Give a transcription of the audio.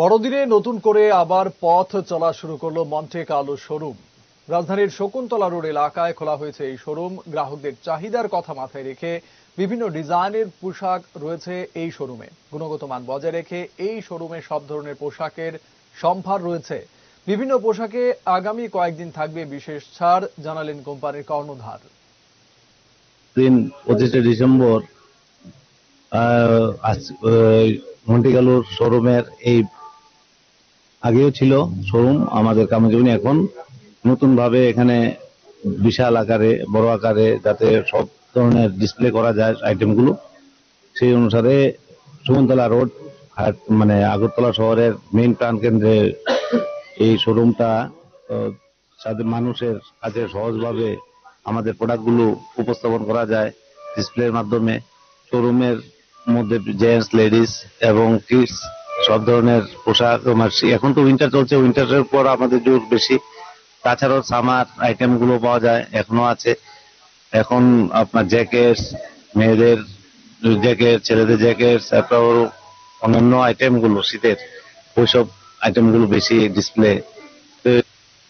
বড়দিনে নতুন করে আবার পথ চলা শুরু করল মন্টে কালো শোরুম। রাজধানীর শকুন্তলা রোড এলাকায় খোলা হয়েছে এই শোরুম। গ্রাহকদের চাহিদার কথা মাথায় রেখে বিভিন্ন ডিজাইনের পোশাক রয়েছে এই শোরুমে। গুণগত মান বজায় রেখে এই শোরুমে সব ধরনের পোশাকের সম্ভার রয়েছে। বিভিন্ন পোশাকে আগামী কয়েকদিন থাকবে বিশেষ ছাড়, জানালেন কোম্পানির কর্ণধার। দিন পঁচিশে ডিসেম্বর মন্টিকালুর শোরুমের এই আগেও ছিল শোরুম আমাদের কামজীবনী এখন নতুন ভাবে এখানে বিশাল আকারে, বড় আকারে যাতে সব ধরনের ডিসপ্লে করা যায় আইটেমগুলো সেই অনুসারে সুমন্তলা রোড মানে আগরতলা শহরের মেইন প্রাণ কেন্দ্রে এই শোরুমটা মানুষের কাছে সহজভাবে আমাদের প্রোডাক্টগুলো উপস্থাপন করা যায় ডিসপ্লের মাধ্যমে। শোরুমের মধ্যে জেন্টস লেডিস এবং কিডস সব ধরনের পোশাক এখন তো উইন্টার চলছে উইন্টারের পর আমাদের জোর বেশি। তাছাড়াও সামার আইটেমগুলো পাওয়া যায়, এখনও আছে। এখন আপনার জ্যাকেট মেয়েদের জ্যাকেট ছেলেদের জ্যাকেট তারপর অন্যান্য আইটেমগুলো, শীতের, ওইসব আইটেমগুলো বেশি ডিসপ্লে